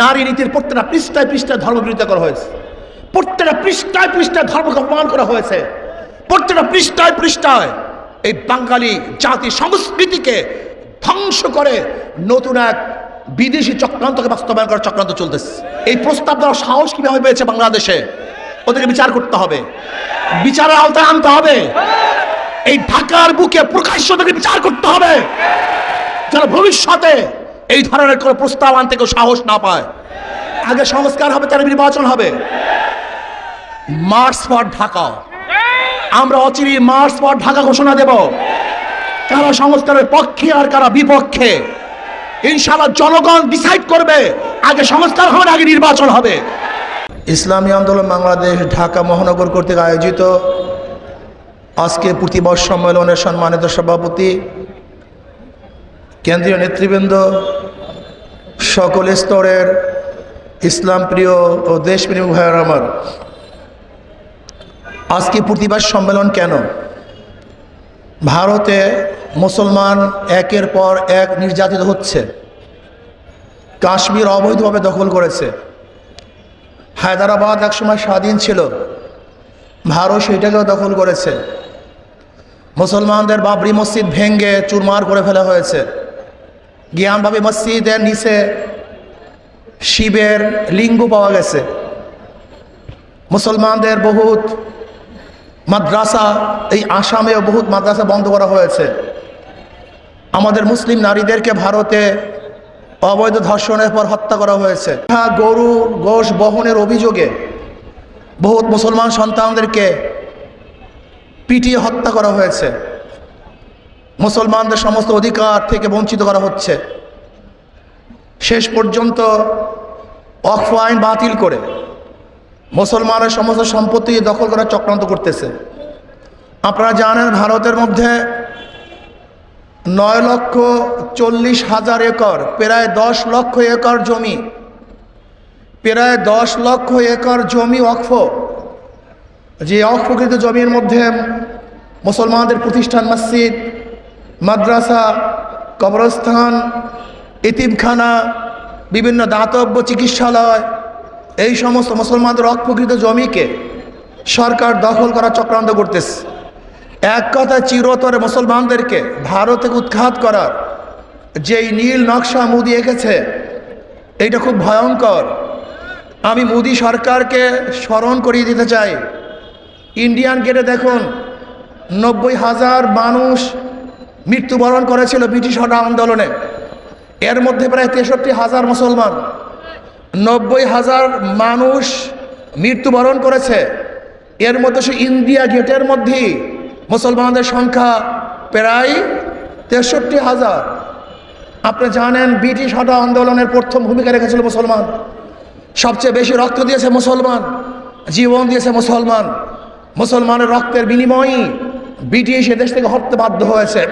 নারী নীতির প্রত্যেকটা পৃষ্ঠায় পৃষ্ঠায় ধর্মবিরোধিতা করা হয়েছে। প্রত্যেকটা পৃষ্ঠায় পৃষ্ঠায় ধর্মকে অপমান করা হয়েছে। প্রত্যেকটা পৃষ্ঠায় পৃষ্ঠায় এই বাঙালি জাতি সংস্কৃতিকে ধ্বংস করে নতুন এক বিদেশি চক্রান্তকে বাস্তবায়ন করার চক্রান্ত চলতেছে। এই প্রস্তাব দেওয়ার সাহস কীভাবে পেয়েছে বাংলাদেশে? ওদেরকে বিচার করতে হবে। বিচারের আওতায় আনতে হবে। এই ঢাকার বুকে প্রকাশ্য থেকে বিচার করতে হবে। যেন ভবিষ্যতে এই ধরনের কোনো প্রস্তাব আনতে কেউ সাহস না পায়। আগে সংস্কার হবে, তার নির্বাচন হবে। March for Dhaka. আমরা অচিরি মার্চ ফর ঢাকা ঘোষণা দেব। কারা সংস্কারের পক্ষে আর কারা বিপক্ষে। ইনশাআল্লাহ জনগণ ডিসাইড করবে, আগে সংস্কার হবে আগে নির্বাচন হবে। ইসলামী আন্দোলন বাংলাদেশ ঢাকা মহানগর কর্তৃক আয়োজিত। আজকে প্রতিবর্ষ সম্মেলনের সম্মানিত সভাপতি, কেন্দ্রীয় নেতৃবৃন্দ সকল স্তরের ইসলাম প্রিয় ও দেশপ্রেমী ভাইয়ের আমার, আজকে প্রতিবাদ সম্মেলন কেন? ভারতে মুসলমান একের পর এক নির্যাতিত হচ্ছে। কাশ্মীর অবৈধভাবে দখল করেছে। হায়দ্রাবাদ একসময় স্বাধীন ছিল। ভারত সেটাকেও দখল করেছে। মুসলমানদের বাবরি মসজিদ ভেঙ্গে চুরমার করে ফেলা হয়েছে। জ্ঞানভাবে মসজিদের নিচে শিবের লিঙ্গ পাওয়া গেছে। মুসলমানদের বহুত মাদ্রাসা, এই আসামেও বহুত মাদ্রাসা বন্ধ করা হয়েছে। আমাদের মুসলিম নারীদেরকে ভারতে অবৈধ ধর্ষণের পর হত্যা করা হয়েছে। হ্যাঁ গরু গোশ বহনের অভিযোগে বহুত মুসলমান সন্তানদেরকে পিটিয়ে হত্যা করা হয়েছে। মুসলমানদের সমস্ত অধিকার থেকে বঞ্চিত করা হচ্ছে। শেষ পর্যন্ত অক্ষ আইন বাতিল করে মুসলমানের সমস্ত সম্পত্তি দখল করার চক্রান্ত করতেছে। আপনারা জানেন ভারতের মধ্যে নয় লক্ষ চল্লিশ হাজার একর, প্রায় দশ লক্ষ একর জমি, প্রায় দশ লক্ষ একর জমি অক্ষ, যে অক্ষকৃত জমির মধ্যে মুসলমানদের প্রতিষ্ঠান মসজিদ মাদ্রাসা, কবরস্থান ইতিমখানা বিভিন্ন দাতব্য চিকিৎসালয়, এই সমস্ত মুসলমানদের অক্ষকৃত জমিকে সরকার দখল করার চক্রান্ত করতেছে। এক কথা চিরতরে মুসলমানদেরকে ভারতে উৎখাত করার যেই নীল নকশা মুদি এঁকেছে, এইটা খুব ভয়ঙ্কর। আমি মোদি সরকারকে স্মরণ করিয়ে দিতে চাই। ইন্ডিয়ান গেটে দেখুন, নব্বই হাজার মানুষ মৃত্যুবরণ করেছিল ব্রিটিশ হটা আন্দোলনে। এর মধ্যে প্রায় তেষট্টি হাজার মুসলমান, নব্বই হাজার মানুষ মৃত্যুবরণ করেছে। এর মধ্যে সে ইন্ডিয়া গেটের মধ্যেই মুসলমানদের সংখ্যা প্রায় তেষট্টি হাজার। আপনি জানেন, ব্রিটিশ হটা আন্দোলনের প্রথম ভূমিকা রেখেছিল মুসলমান। সবচেয়ে বেশি রক্ত দিয়েছে মুসলমান, জীবন দিয়েছে মুসলমান। মুসলমানের রক্তের বিনিময়ই ব্রিটিশ এদেশ থেকে হটতে বাধ্য হয়েছে।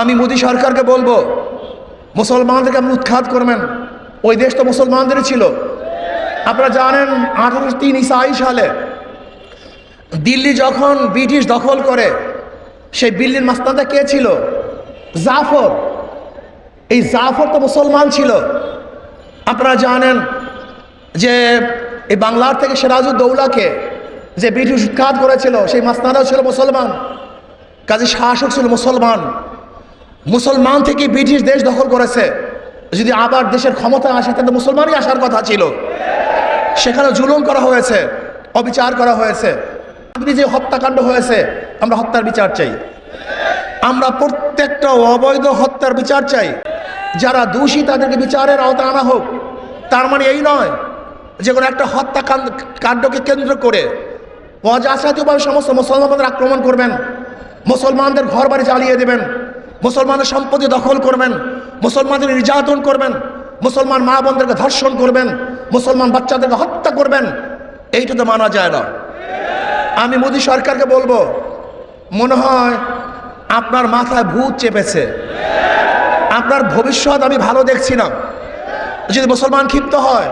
আমি মোদী সরকারকে বলব, মুসলমানদেরকে আপনি উৎখাত করবেন। ওই দেশ তো মুসলমানদেরই ছিল। আপনারা জানেন, আঠারোশো তিন ইসাই সালে দিল্লি যখন ব্রিটিশ দখল করে, সেই দিল্লির মাস্তানটা কে ছিল? জাফর। এই জাফর তো মুসলমান ছিল। আপনারা জানেন যে এই বাংলার থেকে সিরাজউদ্দৌলাকে যে ব্রিটিশ উৎখাত করেছিল, সেই মাস্তানাও ছিল মুসলমান। কাজে শাসক ছিল মুসলমান। মুসলমান থেকে ব্রিটিশ দেশ দখল করেছে। যদি আবার দেশের ক্ষমতা আসে, তাহলে মুসলমানই আসার কথা ছিল। সেখানে জুলুম করা হয়েছে, অবিচার করা হয়েছে। আপনি যে হত্যাকাণ্ড হয়েছে, আমরা হত্যার বিচার চাই। আমরা প্রত্যেকটা অবৈধ হত্যার বিচার চাই। যারা দোষী, তাদেরকে বিচারের আওতা আনা হোক। তার মানে এই নয় যে কোনো একটা হত্যাকাণ্ড, কাণ্ডকে কেন্দ্র করে অজাসাতীয়ভাবে সমস্ত মুসলমানদের আক্রমণ করবেন। মুসলমানদের ঘর বাড়ি জ্বালিয়ে দেবেন। মুসলমানদের সম্পত্তি দখল করবেন, মুসলমানদের নির্যাতন করবেন, মুসলমান মা বোনদেরকে ধর্ষণ করবেন, মুসলমান বাচ্চাদেরকে হত্যা করবেন, এইটা তো মানা যায় না। আমি মোদী সরকারকে বলব, মনে হয় আপনার মাথায় ভূত চেপেছে। আপনার ভবিষ্যৎ আমি ভালো দেখছি না। যদি মুসলমান ক্ষিপ্ত হয়,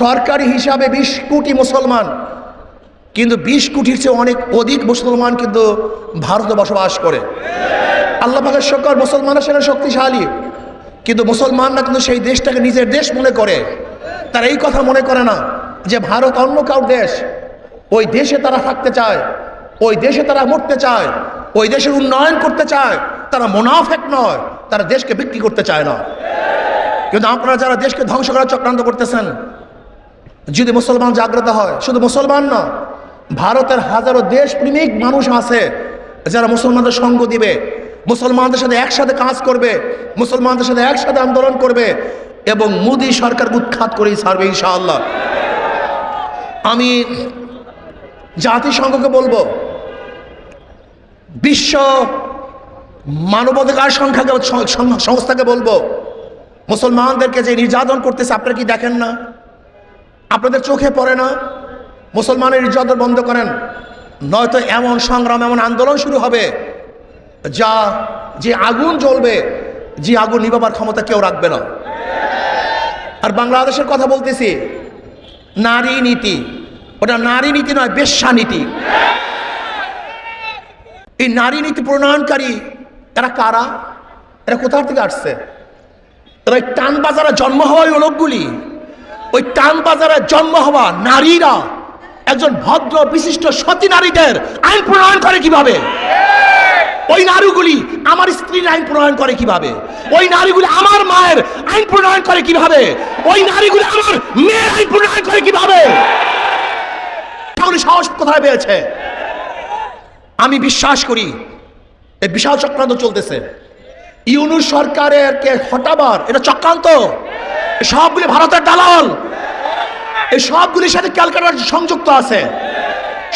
সরকারি হিসাবে বিশ কোটি মুসলমান, কিন্তু বিশ কোটির চেয়ে অনেক অধিক মুসলমান কিন্তু ভারতে বসবাস করে। আল্লাহ পাকের শকর মুসলমানরা সেখানে শক্তিশালী। কিন্তু মুসলমানরা কিন্তু সেই দেশটাকে নিজের দেশ মনে করে। তারা এই কথা মনে করে না যে ভারত অন্য কার দেশ। ওই দেশে তারা থাকতে চায়, ওই দেশে তারা মরতে চায়, ওই দেশের উন্নয়ন করতে চায়। তারা মোনাফেক নয়, তারা দেশকে বিক্রি করতে চায় না। কিন্তু আপনারা যারা দেশকে ধ্বংস করার চক্রান্ত করতেছেন, যদি মুসলমান জাগ্রত হয়, শুধু মুসলমান না, ভারতের হাজারো দেশপ্রেমিক মানুষ আছে, যারা মুসলমানদের সঙ্গ দিবে। মুসলমানদের সাথে একসাথে কাজ করবে, মুসলমানদের সাথে একসাথে আন্দোলন করবে এবং মোদী সরকার উৎখাত করেই ছাড়বে ইনশাআল্লাহ। আমি জাতিসংঘকে বলব, বিশ্ব মানবাধিকার সংখ্যাকে, সংস্থাকে বলব, মুসলমানদেরকে যে নির্যাতন করতেছে, আপনারা কি দেখেন না? আপনাদের চোখে পড়ে না? মুসলমানের নির্যাতন বন্ধ করেন, নয়তো এমন সংগ্রাম, এমন আন্দোলন শুরু হবে যা, যে আগুন জ্বলবে, যে আগুন নিবাবার ক্ষমতা কেউ রাখবে না। আর বাংলাদেশের কথা বলতেছি, নারী নীতি। ওটা নারী নীতি নয়, বেশ্যা নীতি। এই নারী নীতি প্রণয়নকারী, এরা কারা? এরা কোথা থেকে আসছে? এরা ওই টান বাজারে জন্ম হওয়া ওই লোকগুলি। ওই টান বাজারে জন্ম হওয়া নারীরা। একজন ভদ্র, বিশিষ্ট, সতী নারীদের আইন প্রণয়ন করে কীভাবে? ওই নারীগুলি আমার স্ত্রীর আইন প্রণয়ন করে কীভাবে? ওই নারীগুলি আমার মায়ের আইন প্রণয়ন করে কীভাবে? ওই নারীগুলি আমার মেয়ের আইন প্রণয়ন করে কীভাবে? সাহস কোথায় পেয়েছে? আমি বিশ্বাস করি, এই বিশাল চক্রান্ত চলতেছে। ইউনু সরকারের কে হটাবার, এটা চক্রান্ত। সবগুলি ভারতের দালাল। এই সবগুলির সাথে ক্যালকাটার সংযুক্ত আছে।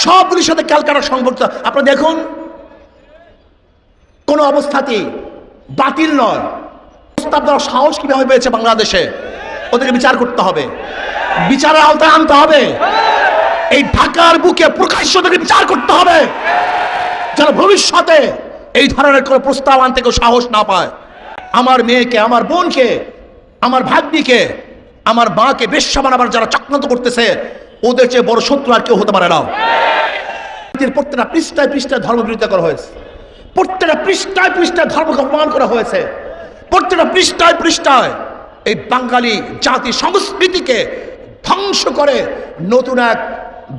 সবগুলির সাথে ক্যালকাটার সংযুক্ত। আপনারা দেখুন কোনো অবস্থাতেই বাতিল নয়। প্রস্তাব দেওয়ার সাহস কীভাবে পেয়েছে বাংলাদেশে? ওদেরকে বিচার করতে হবে। বিচারের আওতায় আনতে হবে। এই ঢাকার বুকে প্রকাশ্য ওদেরকে বিচার করতে হবে। যেন ভবিষ্যতে এই ধরনের কোনো প্রস্তাব আনতে কেউ সাহস না পায়। আমার মেয়েকে, আমার বোনকে, আমার ভাগ্নিকে, আমার মাকে বেশ্যা বানাবার যারা চক্রান্ত করতেছে, ওদের চেয়ে বড় শত্রু আর কেউ হতে পারে না। প্রত্যেকটা পৃষ্ঠায় পৃষ্ঠায় ধর্ম বিরোধিতা করা হয়েছে। প্রত্যেকটা পৃষ্ঠায় পৃষ্ঠায় ধর্মকে অপমান করা হয়েছে। প্রত্যেকটা পৃষ্ঠায় পৃষ্ঠায় এই বাঙালি জাতি সংস্কৃতিকে ধ্বংস করে নতুন এক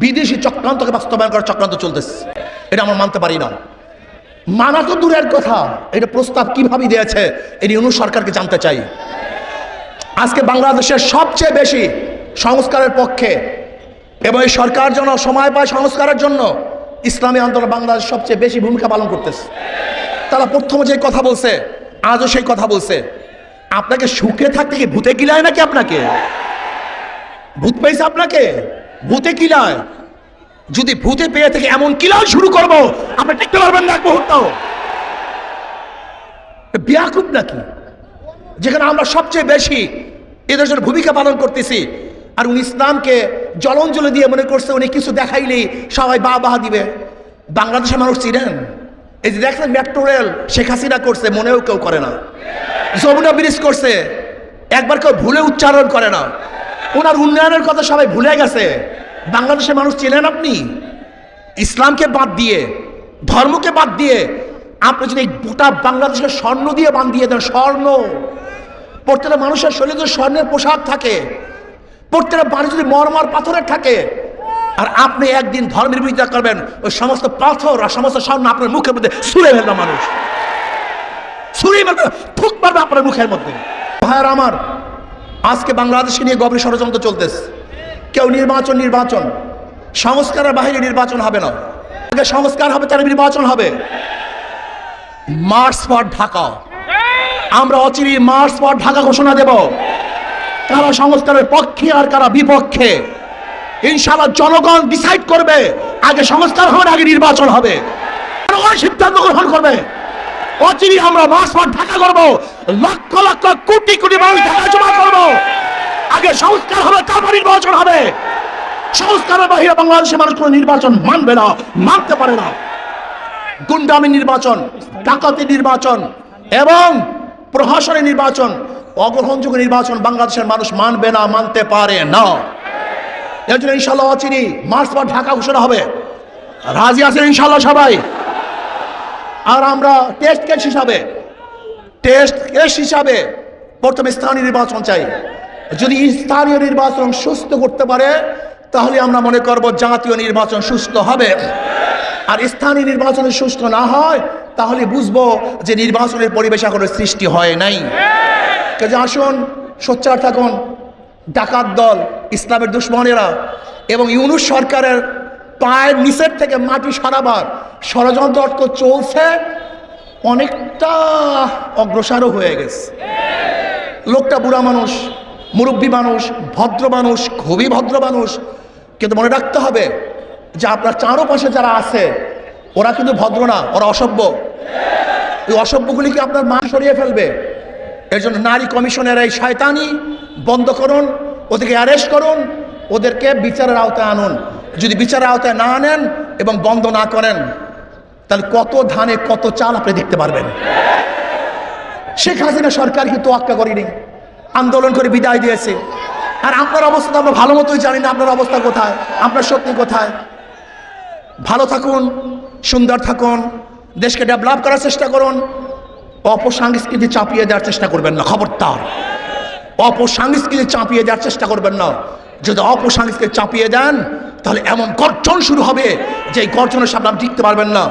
বিদেশি চক্রান্তকে বাস্তবায়ন করার চক্রান্ত চলতেছে। এটা আমরা মানতে পারি না। মানা তো দূরের কথা। এটা প্রস্তাব কীভাবে দিয়েছে এটি অনু সরকারকে জানতে চাই। আজকে বাংলাদেশের সবচেয়ে বেশি সংস্কারের পক্ষে এবং এই সরকার যেন সময় পায় সংস্কারের জন্য ইসলামী আন্দোলন বাংলাদেশ সবচেয়ে বেশি ভূমিকা পালন করতেছে। তারা প্রথমে যে কথা বলছে, আজও সেই কথা বলছে। আপনাকে সুখে থাকতে কি ভূতে কিলায় নাকি আপনাকে? ভূত পেয়েছে আপনাকে? ভূতে কিলায় যদি ভূতে পেয়ে থেকে এমন কিলাও শুরু করব, আপনি টিকতে পারবেন না এক মুহূর্তও। বিয়াকুব নাকি? যেখানে আমরা সবচেয়ে বেশি এদেশের ভূমিকা পালন করতেছি আর উনি ইসলামকে জলঞ্জলি দিয়ে মনে করছে উনি কিছু দেখাইলেই সবাই বা বাহা দিবে। বাংলাদেশের মানুষ চিনেন? এই যে দেখছেন মেট্রো রেল, শেখ হাসিনা করছে, মনেও কেউ করে না। যমুনা ব্রিজ করছে, একবার কেউ ভুলে উচ্চারণ করে না। ওনার উন্নয়নের কথা সবাই ভুলে গেছে। বাংলাদেশের মানুষ চিনেন আপনি? ইসলামকে বাদ দিয়ে, ধর্মকে বাদ দিয়ে, আপনি যদি গোটা বাংলাদেশকে স্বর্ণ দিয়ে বান দিয়ে দেন, স্বর্ণ। প্রত্যেকটা মানুষের শরীরে স্বর্ণের পোশাক থাকে। প্রত্যেকটা বাড়ি যদি মরমর পাথরের থাকে, আর আপনি একদিন ধর্মের বিরোধিতা করবেন, ওই সমস্ত পাথর আর সমস্ত স্বর্ণ আপনার মুখের মধ্যে ছুঁড়ে ফেলবে মানুষ। ছুঁড়ে ফেলবে, ফুক মারবে আপনার মুখের মধ্যে। ভাইয়ার আমার, আজকে বাংলাদেশে নিয়ে গভীর ষড়যন্ত্র চলতেছে। কেউ নির্বাচন নির্বাচন। সংস্কারের বাইরে নির্বাচন হবে না। আগে সংস্কার হবে, তার নির্বাচন হবে। March for Dhaka. আমরা অচিরি মার্চ ফর ঢাকা ঘোষণা দেব। কারা সংস্কারের পক্ষে আর কারা বিপক্ষে? ইনশাআল্লাহ জনগণ ডিসাইড করবে, আগে সংস্কার হবে আগে নির্বাচন হবে। সিদ্ধান্ত গ্রহণ করবে। অচিরি আমরা মার্চ ফর ঢাকা করব, লক্ষ লক্ষ কোটি কোটি মানুষ ঢাকা জমা করব। আগে সংস্কার হবে, তারপর নির্বাচন হবে। সংস্কারের বাহিরে বাংলাদেশের মানুষ কোনো নির্বাচন মানবে না, মানতে পারে না। গুন্ডামি নির্বাচন, ডাকাতি নির্বাচন এবং প্রহসনের নির্বাচন অগ্রহণযোগ্য নির্বাচন বাংলাদেশের মানুষ মানবে না, মানতে পারে না। এর জন্য ইনশাল্লাহ অচিনি, মার্চ পর ঢাকা ঘোষণা হবে। রাজি আছেন ইনশাল্লাহ সবাই? আর আমরা টেস্ট কেস হিসাবে টেস্ট কেস হিসাবে প্রথমে স্থানীয় নির্বাচন চাই। যদি স্থানীয় নির্বাচন সুস্থ করতে পারে, তাহলে আমরা মনে করব জাতীয় নির্বাচন সুস্থ হবে। আর স্থানীয় নির্বাচন সুস্থ না হয়, তাহলে বুঝব যে নির্বাচনের পরিবেশ এখনও সৃষ্টি হয় নাই। কাজে আসুন, সোচ্চার থাকুন। ডাকাত দল, ইসলামের দুশ্মনেরা এবং ইউনুস সরকারের পায়ের নিচের থেকে মাটি সরাবার ষড়যন্ত্র অর্থ চলছে, অনেকটা অগ্রসরও হয়ে গেছে। লোকটা বুড়া মানুষ, মুরব্বী মানুষ, ভদ্র মানুষ, খুবই ভদ্র মানুষ। কিন্তু মনে রাখতে হবে যে আপনার চারোপাশে যারা আছে, ওরা কিন্তু ভদ্র না, ওরা অসভ্য। এই অসভ্যগুলিকে আপনার মা সরিয়ে ফেলবে। এর জন্য নারী কমিশনের এই শয়তানি বন্ধ করুন, ওদেরকে অ্যারেস্ট করুন, ওদেরকে বিচারের আওতায় আনুন। যদি বিচারের আওতায় না আনেন এবং বন্ধ না করেন, তাহলে কত ধানে কত চাল আপনি দেখতে পারবেন। শেখ হাসিনা সরকার কিন্তু তোয়াক্কা করেনি, আন্দোলন করে বিদায় দিয়েছে। আর আপনার অবস্থা আমরা ভালো মতোই জানি না, আপনার অবস্থা কোথায়, আপনার শক্তি কোথায়। ভালো থাকুন, সুন্দর থাকুন, দেশকে ডেভেলপ করার চেষ্টা করুন অপসংস্কৃতি চাপিয়ে দেওয়ার চেষ্টা করবেন না, খবরদার। অপসংস্কৃতি চাপিয়ে দেওয়ার চেষ্টা করবেন না। যদি অপসংস্কৃতি চাপিয়ে দেন, তাহলে এমন গর্জন শুরু হবে যে গর্জনের সামনে আপনি টিকতে পারবেন না।